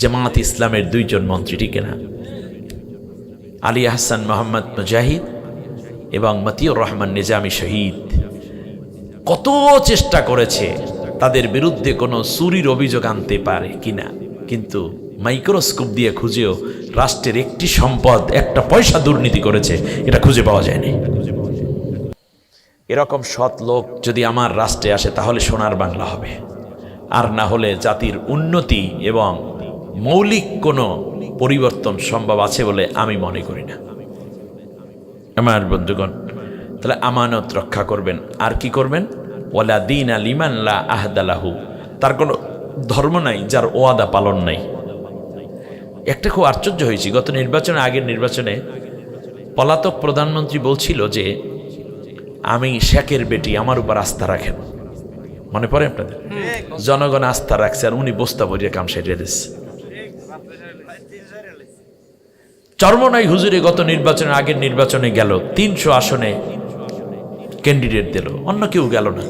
জামাত ইসলামের দুইজন মন্ত্রী ঠিক না? আলী আহসান মোহাম্মদ মুজাহিদ এবং মতিউর রহমান নিজামী শহীদ। কত চেষ্টা করেছে তাদের বিরুদ্ধে কোনো চুরির অভিযোগ আনতে পারে কিনা? কিন্তু মাইক্রোস্কোপ দিয়ে খুঁজেও রাষ্ট্রের একটি সম্পদ, একটা পয়সা দুর্নীতি করেছে, এটা খুঁজে পাওয়া যায়নি। এরকম সৎ লোক যদি আমার রাষ্ট্রে আসে তাহলে সোনার বাংলা হবে। আর না হলে জাতির উন্নতি এবং মৌলিক কোনো পরিবর্তন সম্ভব আছে বলে আমি মনে করি না। আমার বন্ধুগণ তাহলে আমানত রক্ষা করবেন। আর কি করবেন? ওয়ালা দিন আলিমান লা আহদালাহু তার কোনো ধর্ম নাই যার ওয়াদা পালন নাই। একটা খুব আশ্চর্য হয়েছি। গত নির্বাচনে আগের নির্বাচনে পলাতক প্রধানমন্ত্রী বলছিল যে আমি শেখের বেটি আমার উপর আস্থা রাখেন। মনে পড়ে আপনাদের? জনগণ আস্থা রাখছে আর উনি বস্তা ভরিয়ে কাম সেরিয়ে দিচ্ছে। চর্মনাই হুজুরে গত নির্বাচনের আগের নির্বাচনে গেল, তিনশো আসনে ক্যান্ডিডেট দিল, অন্য কেউ গেল না।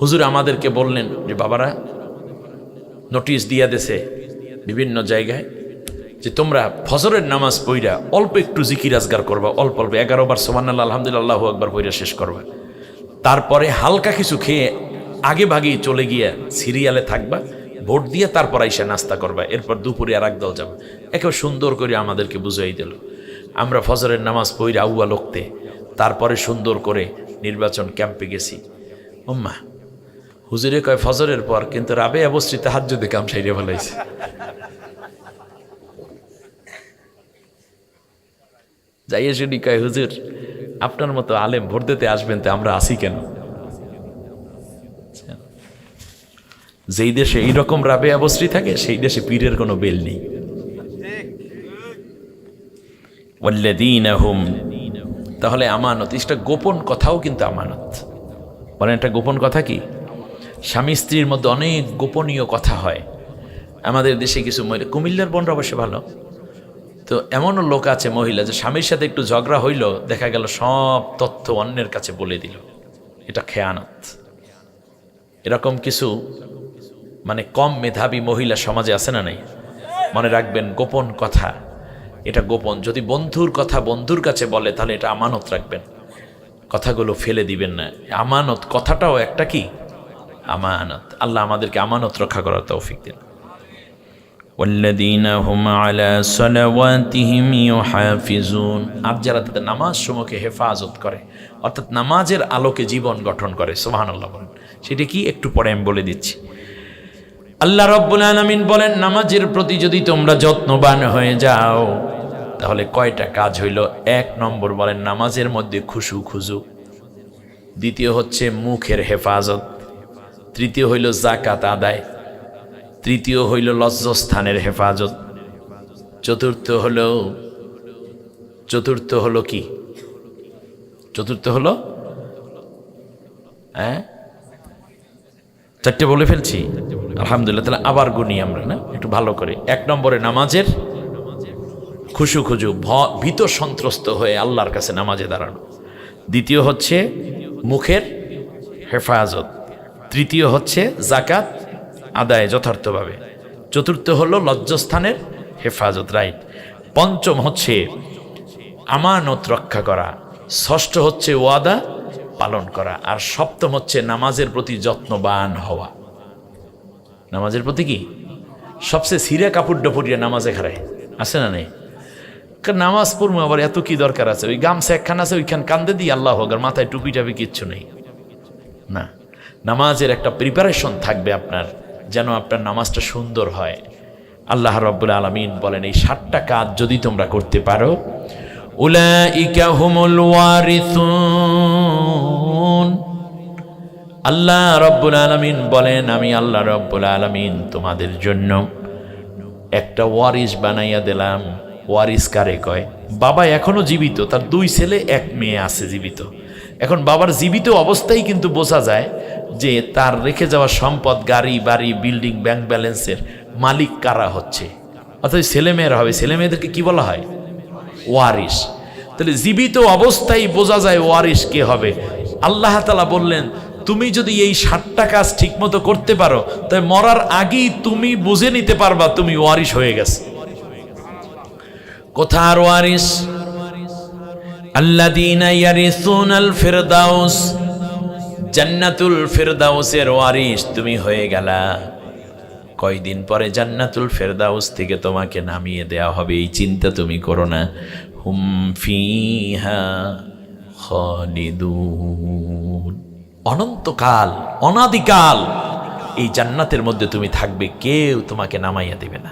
হুজুর আমাদেরকে বললেন যে, বাবারা নোটিশ দিয়া দেশে বিভিন্ন জায়গায় যে, তোমরা ফজরের নামাজ পইরা অল্প একটু জিকির আজগার করবা, অল্প অল্প, এগারো বার সোমান আলহামদুলিল্লাহ একবার পইরা শেষ করবা। তারপরে হালকা কিছু খেয়ে আগে ভাগেই চলে গিয়া সিরিয়ালে থাকবা ভোট দিয়ে তারপর আইসা নাস্তা করবা, এরপর দুপুরে আর এক দল যাবে। একেবারে সুন্দর করে আমাদেরকে বুঝাই দিল। আমরা ফজরের নামাজ পইরা আউয়া লোকতে তারপরে সুন্দর করে নির্বাচন ক্যাম্পে গেছি। উম্মা, হুজুরে কয়, ফজরের পর, কিন্তু রাবে অবস্থিত হাত যদি কাম সাইরে ফেলাইছে। যাইয়ে শুনি কয়, হুজুর, আপনার মতো আলেম ভোট দিতে আসবেন তো আমরা আসি কেন? যেই দেশে এইরকম রাবে অবস্থি থাকে, সেই দেশে পীরের কোনো বেল নেই। তাহলে আমানত এটা গোপন কথাও কিন্তু আমানত। বলেন, একটা গোপন কথা কি? স্বামী স্ত্রীর মধ্যে অনেক গোপনীয় কথা হয়। আমাদের দেশে কিছু মহিলা, কুমিল্লার বোনরা অবশ্য ভালো। তো এমনও লোক আছে মহিলা যে স্বামীর সাথে একটু ঝগড়া হইল, দেখা গেল সব তথ্য অন্যের কাছে বলে দিল। এটা খেয়ানত। এরকম কিছু মানে কম মেধাবী মহিলা সমাজে আছে না নাই মনে রাখবেন গোপন কথা এটা গোপন যদি বন্ধুর কথা বন্ধুর কাছে বলে তাহলে এটা আমানত রাখবেন কথাগুলো ফেলে দিবেন না আমানত কথাটাও একটা কি আমানত আল্লাহ আমাদেরকে আমানত রক্ষা করার তৌফিক দিন والذين هم على صلواتهم يحافظون আর যারা তাদের নামাজ সমূহকে হেফাজত করে অর্থাৎ নামাজের আলোকে জীবন গঠন করে সুবহানাল্লাহ বলেন সেটা কি একটু পরে আমি বলে দিচ্ছি আল্লাহ রব্বুল আলামিন বলেন, নামাজের প্রতি যদি তোমরা যত্নবান হয়ে যাও, তাহলে কয়টা কাজ হইল? এক নম্বর বলেন, নামাজের মধ্যে খুশু খুজু। দ্বিতীয় হচ্ছে মুখের হেফাজত। তৃতীয় হইল জাকাত আদায়। তৃতীয় হইল লজ্জস্থানের হেফাজত। চতুর্থ হল, চতুর্থ হলো কি? চতুর্থ হলো হ্যাঁ? চারটে বলে ফেলছি? আলহামদুলিল্লাহ, তাহলে আবার গুনি আমরা, না? একটু ভালো করে। এক নম্বরে নামাজের খুশু খুজু ভীত সন্ত্রস্ত হয়ে আল্লাহর কাছে নামাজে দাঁড়ানো। দ্বিতীয় হচ্ছে মুখের হেফাজত। তৃতীয় হচ্ছে জাকাত আদায় যথার্থভাবে। চতুর্থ হলো লজ্জস্থানের হেফাজত, রাইট। পঞ্চম হচ্ছে আমানত রক্ষা করা। ষষ্ঠ হচ্ছে ওয়াদা পালন করা। আর সপ্তম হচ্ছে নামাজের প্রতি যত্নবান হওয়া। নামাজের প্রতি কি? সবচেয়ে সিরে কাপড় ডপুরিয়া নামাজে খারায় আছে না নেই? নামাজ পড়ব, আবার এত কি দরকার আছে? ওই গামছা একখান আছে, ওইখান কান্দে দিই, আল্লাহ হোক আর মাথায় টুপি টাপি কিচ্ছু নেই। না, নামাজের একটা প্রিপারেশন থাকবে আপনার, যেন আপনার নামাজটা সুন্দর হয়। আল্লাহ রব্বুল আলমিন বলেন, এই সাতটা কাজ যদি তোমরা করতে পারো, উলাইকা হুমুল ওয়ারিসুন। আল্লাহ রব্বুল আলমিন বলেন, আমি আল্লাহ রব্বুল আলমিন তোমাদের জন্য একটা ওয়ারিস বানাইয়া দিলাম। ওয়ারিস কারে কয়? বাবা এখনও জীবিত, তার দুই ছেলে, এক মেয়ে আছে জীবিত। এখন বাবার জীবিত অবস্থায় কিন্তু বোঝা যায় যে তার রেখে যাওয়া সম্পদ, গাড়ি, বাড়ি, বিল্ডিং, ব্যাংক ব্যালেন্সের মালিক কারা হচ্ছে? অর্থাৎ ছেলে মেয়েরা হবে। ছেলে মেয়েদেরকে কি বলা হয়? ওয়ারিস তাহলে জীবিত অবস্থায় বোঝা যায় ওয়ারিস কে হবে। আল্লাহ তালা বললেন তুমি যদি এই ষাটটা কাজ ঠিকমতো করতে পারো, তাই মরার আগেই তুমি বুঝে নিতে পারবা তুমি ওয়ারিশ হয়ে গেছে। কোথার ওয়ারিস আল্লাদিনা জান্নাতুল ফিরদাউসের তুমি হয়ে গেলা। পরে জান্নাতুল ফেরদাউস থেকে তোমাকে নামিয়ে হবে, এই চিন্তা তুমি করো না। হুম খালিদুন। অনন্তকাল অনাদিকাল এই জান্নাতের মধ্যে তুমি থাকবে কেউ তোমাকে নামাইয়া দেবে না।